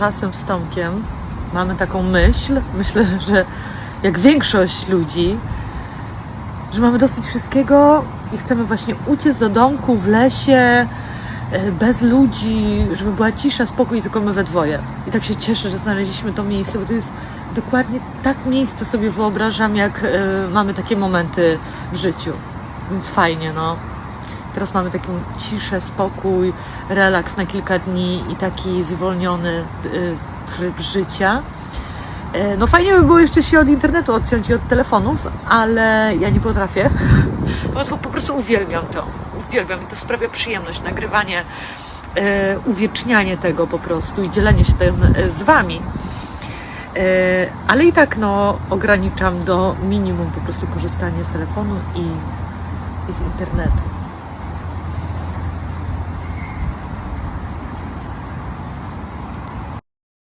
czasem z Tomkiem mamy taką myśl, myślę, że jak większość ludzi, że mamy dosyć wszystkiego i chcemy właśnie uciec do domku w lesie, e, bez ludzi, żeby była cisza, spokój tylko my we dwoje. I tak się cieszę, że znaleźliśmy to miejsce, bo to jest dokładnie tak miejsce sobie wyobrażam, jak e, mamy takie momenty w życiu. Więc fajnie, no. Teraz mamy taką ciszę, spokój, relaks na kilka dni i taki zwolniony y, tryb życia. E, No fajnie by było jeszcze się od internetu odciąć i od telefonów, ale ja nie potrafię. To po prostu uwielbiam to. Uwielbiam i to sprawia przyjemność. Nagrywanie, e, uwiecznianie tego po prostu i dzielenie się tym e, z Wami. Ale i tak no, ograniczam do minimum po prostu korzystanie z telefonu i, i z internetu.